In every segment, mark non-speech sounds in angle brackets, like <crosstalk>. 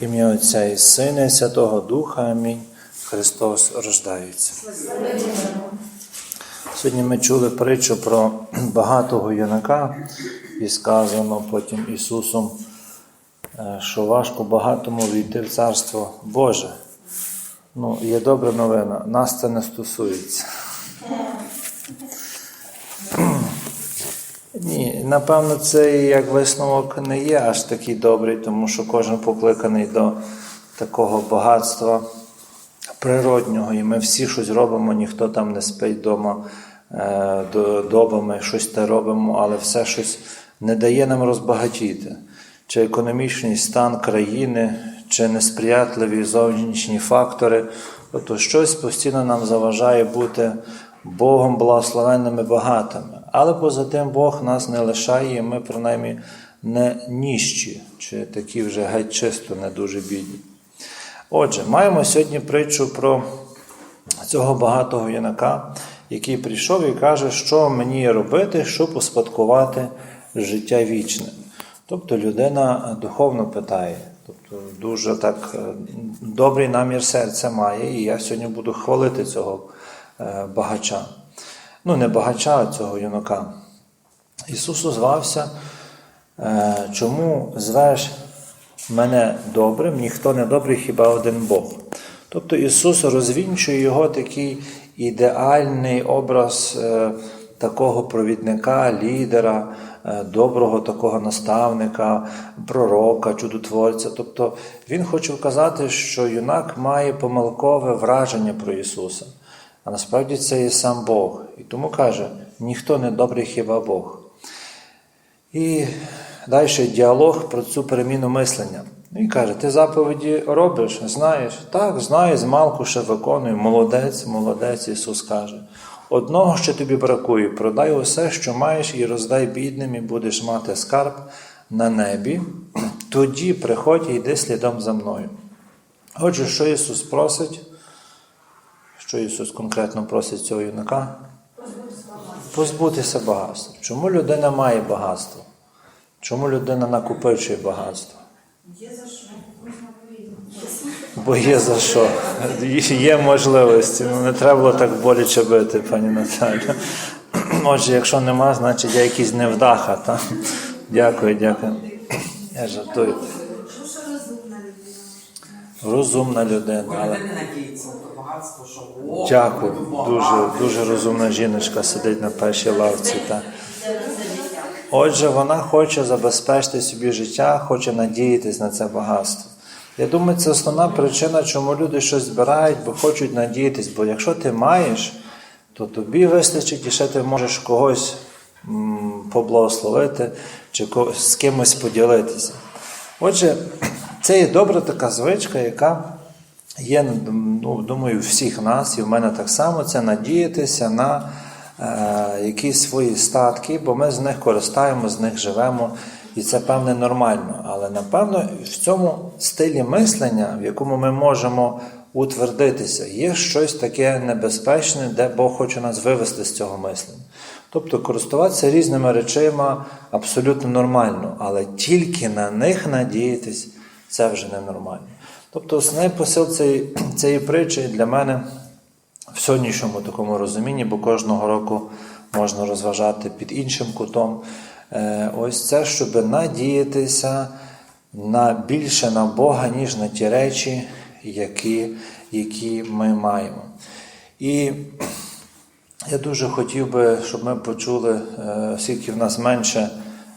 Ім'я Отця і Сина, і Святого Духа. Амінь. Христос рождається. Сьогодні ми чули притчу про багатого юнака, і сказано потім Ісусом, е, що важко багатому війти в Царство Боже. Ну, є добра новина, нас це не стосується. Ні, напевно, цей як висновок не є аж такий добрий, тому що кожен покликаний до такого багатства природнього, і ми всі щось робимо, ніхто там не спить вдома е, добами, щось те робимо, але все щось не дає нам розбагатіти. Чи економічний стан країни, чи несприятливі зовнішні фактори, тобто щось постійно нам заважає бути Богом благословенними багатими. Але поза тим Бог нас не лишає, і ми принаймні не ніщі, чи такі вже геть чисто не дуже бідні. Отже, маємо сьогодні притчу про цього багатого юнака, який прийшов і каже, що мені робити, щоб успадкувати життя вічне. Тобто людина духовно питає, тобто дуже так е, добрий намір серця має, і я сьогодні буду хвалити цього е, багача. Ну, не багача, цього юнака. Ісус озвався, е, чому звеш мене добрим, ніхто не добрий, хіба один Бог. Тобто Ісус розвінчує його такий ідеальний образ е, такого провідника, лідера, е, доброго такого наставника, пророка, чудотворця. Тобто Він хоче вказати, що юнак має помилкове враження про Ісуса. А насправді це є сам Бог. І тому каже: ніхто не добрий, хіба Бог. І далі діалог про цю переміну мислення. Він каже: ти заповіді робиш, знаєш? Так, знаю, з малку ще виконую. Молодець, молодець, Ісус каже. Одного ще тобі бракує, продай усе, що маєш, і роздай бідним, і будеш мати скарб на небі. Тоді приходь і йди слідом за мною. Отже, що Ісус просить? Що Ісус конкретно просить цього юнака? Позбутися багатства. Чому людина має багатство? Чому людина накопичує багатство? Є за що? Бо є за що. Є можливості. Ну не треба було так боляче бити, пані Наталю. Отже, якщо нема, значить я якийсь невдаха. Та? Дякую, дякую. Я жартую. Розумна людина? Розумна людина, але. Багатство, що о, Дякую. Дуже, дуже розумна жіночка сидить на першій лавці. Та. Отже, вона хоче забезпечити собі життя, хоче надіятись на це багатство. Я думаю, це основна причина, чому люди щось збирають, бо хочуть надіятись. Бо якщо ти маєш, то тобі вистачить і ще ти можеш когось поблагословити чи з кимось поділитися. Отже, <clears throat> це є добра така звичка, яка є, ну, думаю, всіх нас, і в мене так само, це надіятися на е, якісь свої статки, бо ми з них користаємо, з них живемо, і це певне нормально. Але напевно в цьому стилі мислення, в якому ми можемо утвердитися, є щось таке небезпечне, де Бог хоче нас вивести з цього мислення. Тобто користуватися різними речима абсолютно нормально, але тільки на них надіятись це вже ненормально. Тобто, основний посил цієї, цієї притчі для мене в сьогоднішньому такому розумінні, бо кожного року можна розважати під іншим кутом. Е, Ось це, щоб надіятися на більше на Бога, ніж на ті речі, які, які ми маємо. І я дуже хотів би, щоб ми почули, е, оскільки в нас менше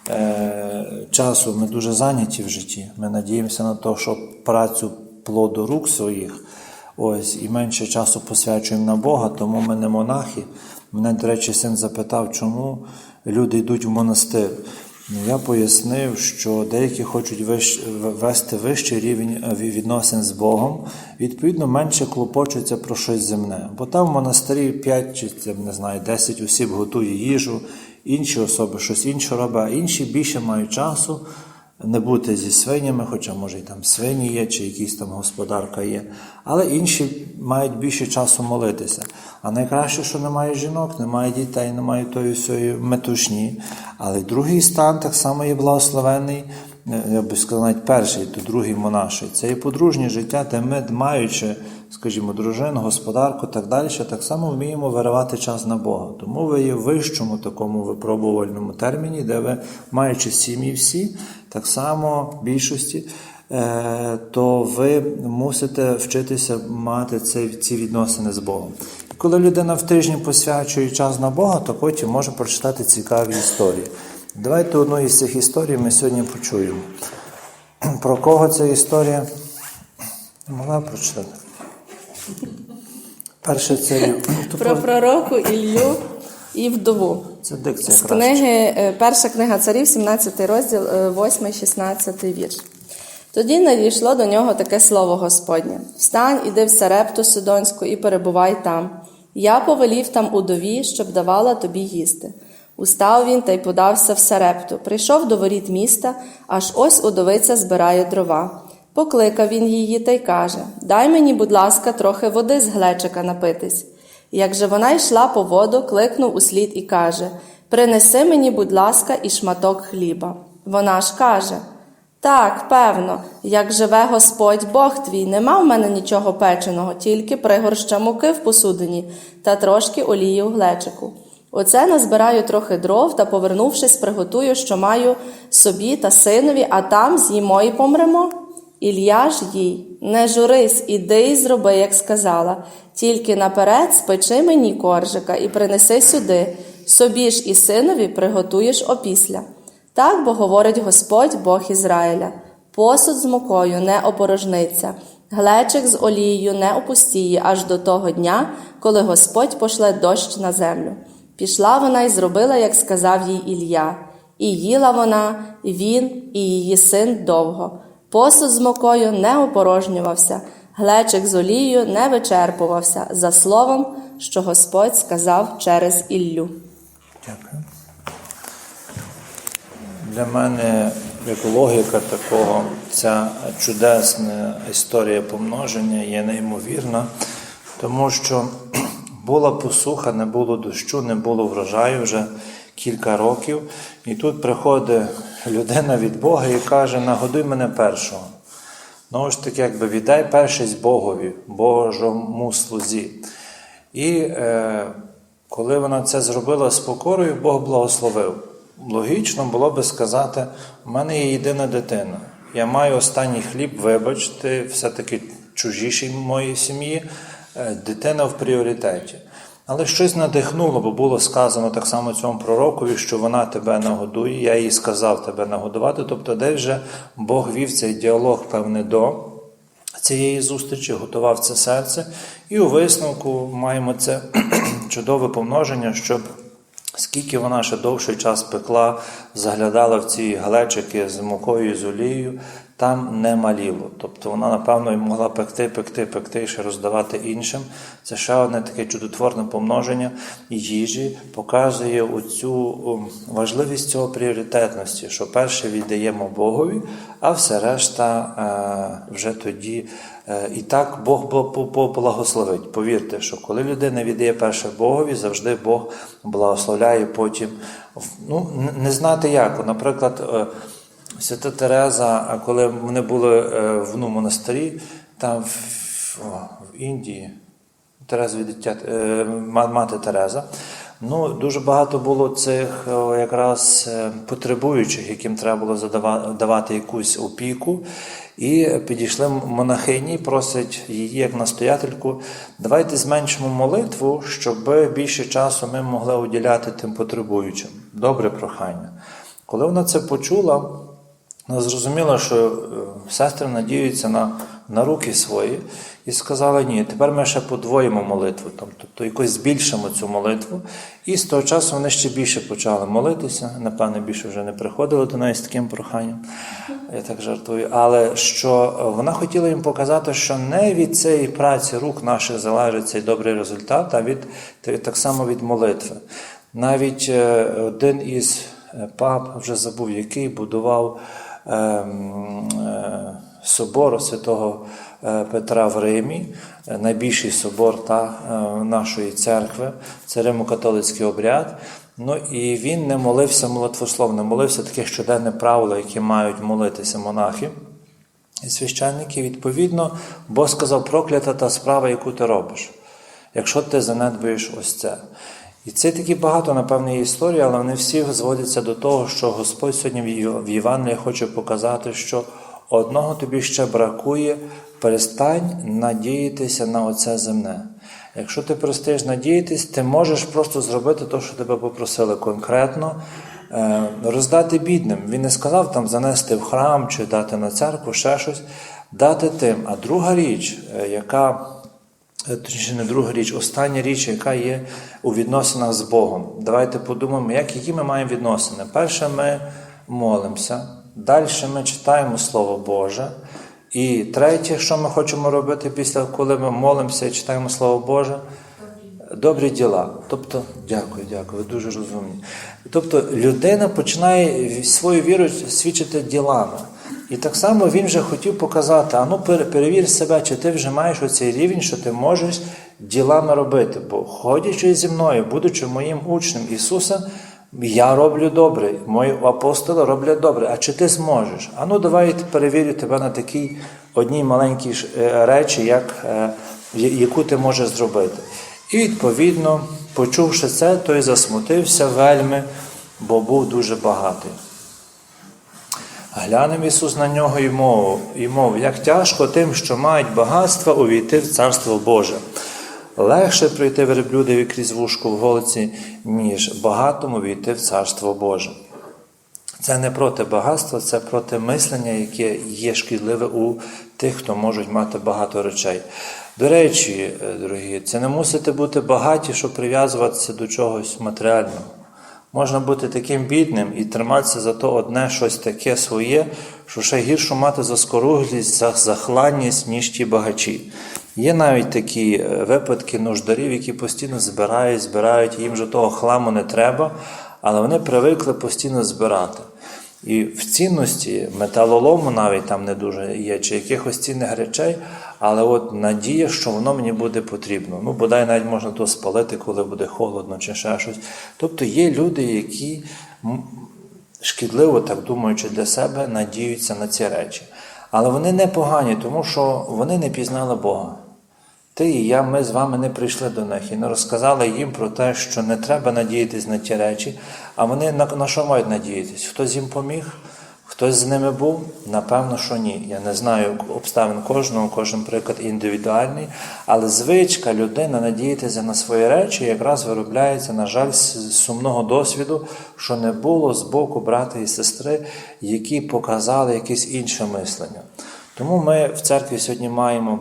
е, часу, ми дуже зайняті в житті. Ми надіємося на те, що працю плоду рук своїх, ось, і менше часу посвячуємо на Бога, тому ми не монахи. Мене, до речі, син запитав, чому люди йдуть в монастир. Ну, я пояснив, що деякі хочуть вищ- вести вищий рівень е, відносин з Богом, відповідно, менше клопочуться про щось земне. Бо там в монастирі 5 чи не знаю, 10 осіб готує їжу, інші особи щось інше роблять, а інші більше мають часу не бути зі свинями, хоча може і там свині є, чи якісь там господарка є. Але інші мають більше часу молитися. А найкраще, що немає жінок, немає дітей, немає тої всієї метушні. Але другий стан так само є благословений, е, я би сказав, навіть перший, то другий монаший. Це і подружнє життя, де ми, маючи, скажімо, дружину, господарку так далі, так само вміємо виривати час на Бога. Тому ви є в вищому такому випробувальному терміні, де ви, маючи сім'ї всі, так само в більшості, е, то ви мусите вчитися мати ці, відносини з Богом. Коли людина в тижні посвячує час на Бога, то потім може прочитати цікаві історії. Давайте одну із цих історій ми сьогодні почуємо. Про кого ця історія? Могла прочитати? Перше це, <laughs> Про пророку Іллю і вдову. це дикція З книги, е, перша книга царів, 17 розділ, 8-16 вірш. Тоді надійшло до нього таке слово Господнє: Встань, іди в Сарепту Сидонську і перебувай там. Я повелів там удові, щоб давала тобі їсти. Устав він та й подався в Сарепту. Прийшов до воріт міста, аж ось удовиця збирає дрова. Покликав він її та й каже: Дай мені, будь ласка, трохи води з глечика напитись. Як же вона йшла по воду, кликнув услід і каже: Принеси мені, будь ласка, і шматок хліба. Вона ж каже: Так, певно, як живе Господь Бог твій, нема в мене нічого печеного, тільки пригорща муки в посудині та трошки олії в глечику. Оце назбираю трохи дров та, повернувшись, приготую, що маю собі та синові, а там з'їмо і помремо. Ілля ж їй, не журись, іди і зроби, як сказала, тільки наперед спечи мені коржика і принеси сюди, собі ж і синові приготуєш опісля. Так бо говорить Господь Бог Ізраїля: посуд з мукою не опорожниться, глечик з олією не опустіє аж до того дня, коли Господь пошле дощ на землю. Пішла вона і зробила, як сказав їй Ілля. І їла вона, він, і її син довго. Посуд з мукою не опорожнювався, глечик з олією не вичерпувався за словом, що Господь сказав через Іллю. Дякую. Для мене, як логіка такого, ця чудесна історія помноження є неймовірна, тому що <clears throat> була посуха, не було дощу, не було врожаю вже кілька років. І тут приходить людина від Бога і каже: нагодуй мене першого. Знову ж таки, якби віддай першість Богові, Божому слузі. І е, коли вона це зробила з покорою, Бог благословив. Логічно було би сказати: у мене є єдина дитина. Я маю останній хліб, вибачте, все-таки чужішій моїй сім'ї, е, дитина в пріоритеті. Але щось надихнуло, бо було сказано так само цьому пророкові, що вона тебе нагодує. Я їй сказав тебе нагодувати. Тобто, де вже Бог вів цей діалог, певне, до цієї зустрічі, готував це серце. І у висновку маємо це <clears throat> чудове помноження, щоб скільки вона ще довший час пекла, заглядала в ці глечики з мукою і з олією, там не маліло. Тобто вона, напевно, могла пекти, пекти, пекти і ще роздавати іншим. Це ще одне таке чудотворне помноження їжі, показує оцю важливість цього пріоритетності, що перше віддаємо Богові, а все решта е, вже тоді. Е, І так Бог бл- бл- благословить. Повірте, що коли людина віддає перше Богові, завжди Бог благословляє потім. Ну, не знати як. Наприклад, е, Свята Тереза, а коли вони були е, в ну, монастирі, там в, Індії, Терезові дитя, е, мати Тереза. Ну, дуже багато було цих якраз е, потребуючих, яким треба було давати якусь опіку. І підійшли монахині, просять її як настоятельку, давайте зменшимо молитву, щоб більше часу ми могли уділяти тим потребуючим. Добре прохання. Коли вона це почула, вона зрозуміла, що е, сестри надіються на, на руки свої, і сказала: ні, тепер ми ще подвоїмо молитву, тобто якось збільшимо цю молитву. І з того часу вони ще більше почали молитися. Напевне, більше вже не приходили до неї з таким проханням. Я так жартую. Але що е, вона хотіла їм показати, що не від цієї праці рук наших залежить цей добрий результат, а від так само від молитви. Навіть е, один із е, пап, вже забув, який будував ем, е, собор святого е, Петра в Римі, е, найбільший собор та, е, нашої церкви, це Римо-католицький обряд. Ну і він не молився молитвословно, молився таке щоденне правило, яке мають молитися монахи і священники. Відповідно, Бог сказав, проклята та справа, яку ти робиш, якщо ти занедбуєш ось це. І це такі багато, напевно, є історії, але вони всі зводяться до того, що Господь сьогодні в Євангелії хоче показати, що одного тобі ще бракує, перестань надіятися на оце земне. Якщо ти перестаєш надіятись, ти можеш просто зробити те, що тебе попросили конкретно, е, роздати бідним. Він не сказав там занести в храм чи дати на церкву, ще щось, дати тим. А друга річ, е, яка Е, Точніше, не друга річ, остання річ, яка є у відносинах з Богом. Давайте подумаємо, як, які ми маємо відносини. Перше, ми молимося, далі ми читаємо Слово Боже. І третє, що ми хочемо робити після, коли ми молимося і читаємо Слово Боже, добрі діла. Тобто, дякую, дякую, ви дуже розумні. Тобто людина починає свою віру свідчити ділами. І так само він вже хотів показати: а ну перевір себе, чи ти вже маєш оцей рівень, що ти можеш ділами робити. Бо ходячи зі мною, будучи моїм учнем Ісуса, я роблю добре, мої апостоли роблять добре. А чи ти зможеш? А ну давай перевірю тебе на такій одній маленькій е, речі, як, е, яку ти можеш зробити. І відповідно, почувши це, той засмутився вельми, бо був дуже багатий. Глянув Ісус на нього і мовив, і мов, як тяжко тим, що мають багатства, увійти в Царство Боже. Легше пройти верблюдові крізь вушку в голці, ніж багатому війти в Царство Боже. Це не проти багатства, це проти мислення, яке є шкідливе у тих, хто можуть мати багато речей. До речі, е, дорогі, це не мусите бути багаті, щоб прив'язуватися до чогось матеріального. Можна бути таким бідним і триматися за то одне щось таке своє, що ще гірше мати заскоруглість, за- захланність, ніж ті багачі. Є навіть такі е, випадки нуждарів, які постійно збирають, збирають, їм же того хламу не треба, але вони привикли постійно збирати. І в цінності металолому навіть там не дуже є, чи якихось цінних речей, але от надія, що воно мені буде потрібно. Ну, бодай навіть можна то спалити, коли буде холодно, чи ще щось. Тобто є люди, які шкідливо, так думаючи для себе, надіються на ці речі. Але вони не погані, тому що вони не пізнали Бога. Ти і я, ми з вами не прийшли до них і не розказали їм про те, що не треба надіятись на ті речі, а вони на, на що мають надіятись? Хтось їм поміг, хтось з ними був? Напевно, що ні. Я не знаю обставин кожного, кожен приклад індивідуальний, але звичка людина надіятися на свої речі якраз виробляється, на жаль, з сумного досвіду, що не було з боку брата і сестри, які показали якесь інше мислення. Тому ми в церкві сьогодні маємо.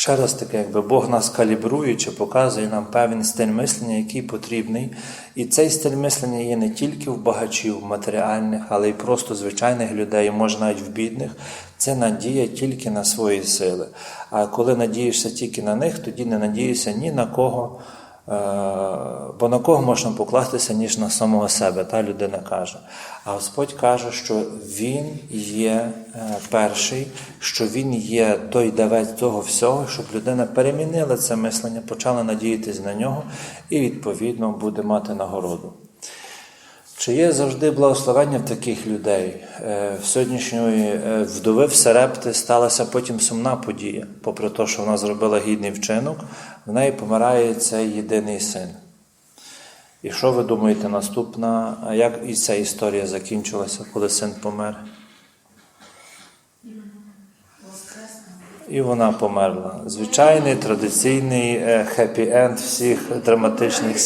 Ще раз таке, якби Бог нас калібрує чи показує нам певний стиль мислення, який потрібний. І цей стиль мислення є не тільки в багачів матеріальних, але й просто звичайних людей, може навіть в бідних. Це надія тільки на свої сили. А коли надієшся тільки на них, тоді не надієшся ні на кого. Е, Бо на кого можна покластися, ніж на самого себе, та людина каже. А Господь каже, що Він є е, перший, що Він є той давець того всього, щоб людина перемінила це мислення, почала надіятися на нього і, відповідно, буде мати нагороду. Чи є завжди благословення в таких людей? Е, В сьогоднішньої е, вдови в Серепти сталася потім сумна подія. Попри те, що вона зробила гідний вчинок, в неї помирає цей єдиний син. І що ви думаєте, наступна, як і ця історія закінчилася, коли син помер? І вона померла. Звичайний традиційний хеппі-енд всіх драматичних,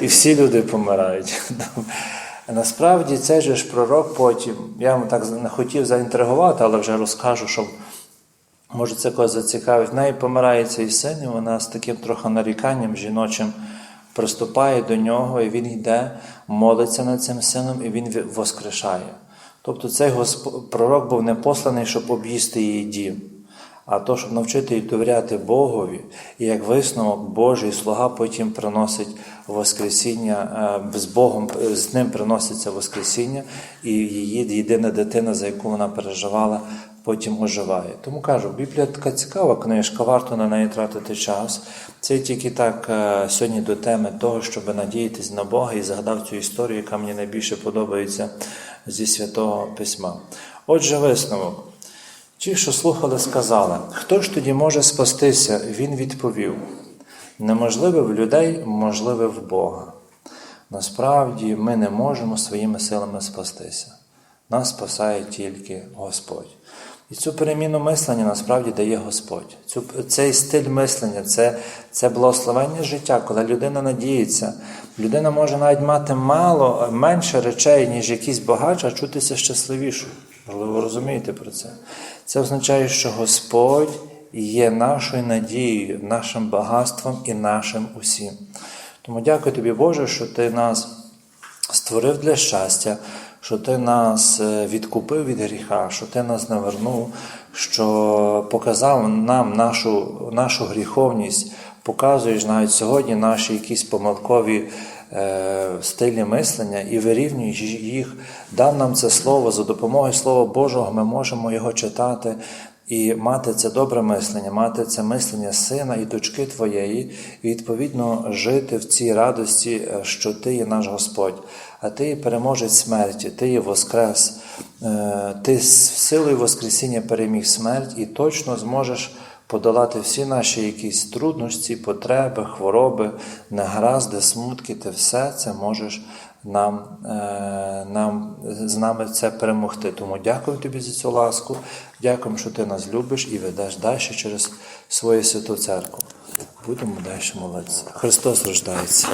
і всі люди помирають. Насправді цей же ж пророк потім, я вам так не хотів заінтригувати, але вже розкажу, щоб може це когось зацікавить. В неї помирає цей син, і вона з таким трохи наріканням жіночим приступає до нього, і він йде, молиться над цим сином, і він воскрешає. Тобто цей пророк був не посланий, щоб об'їсти її дім, а то, щоб навчити її довіряти Богові, і як висновок Божий слуга потім приносить Воскресіння е, з Богом, е, з ним приноситься Воскресіння, і її єдина дитина, за яку вона переживала, потім оживає. Тому кажу, Біблія така цікава книжка, варто на неї тратити час. Це тільки так е, сьогодні до теми того, щоб надіятись на Бога і згадав цю історію, яка мені найбільше подобається зі Святого Письма. Отже, висновок. Ті, що слухали, сказали, хто ж тоді може спастися? Він відповів: неможливе в людей, можливе в Бога. Насправді ми не можемо своїми силами спастися. Нас спасає тільки Господь. І цю переміну мислення насправді дає Господь. Цю, цей стиль мислення, це, це благословення життя, коли людина надіється. Людина може навіть мати мало, менше речей, ніж якісь багатші, а чутися щасливішою. Можливо, ви розумієте про це. Це означає, що Господь є нашою надією, нашим багатством і нашим усім. Тому дякую тобі, Боже, що ти нас створив для щастя, що ти нас е, відкупив від гріха, що ти нас навернув, що показав нам нашу, нашу гріховність, показуєш навіть сьогодні наші якісь помилкові стилі мислення і вирівнюєш їх, дав нам це слово за допомогою Слова Божого, ми можемо його читати. І мати це добре мислення, мати це мислення сина і дочки твоєї, і відповідно жити в цій радості, е, що ти є наш Господь, а ти є переможець смерті, ти є Воскрес, Е, ти з силою Воскресіння переміг смерть і точно зможеш подолати всі наші якісь трудності, потреби, хвороби, негаразди, смутки, ти все це можеш нам, е, нам з нами це перемогти. Тому дякую тобі за цю ласку, дякуємо, що ти нас любиш і ведеш далі через свою святу церкву. Будемо далі молитися. Христос рождається.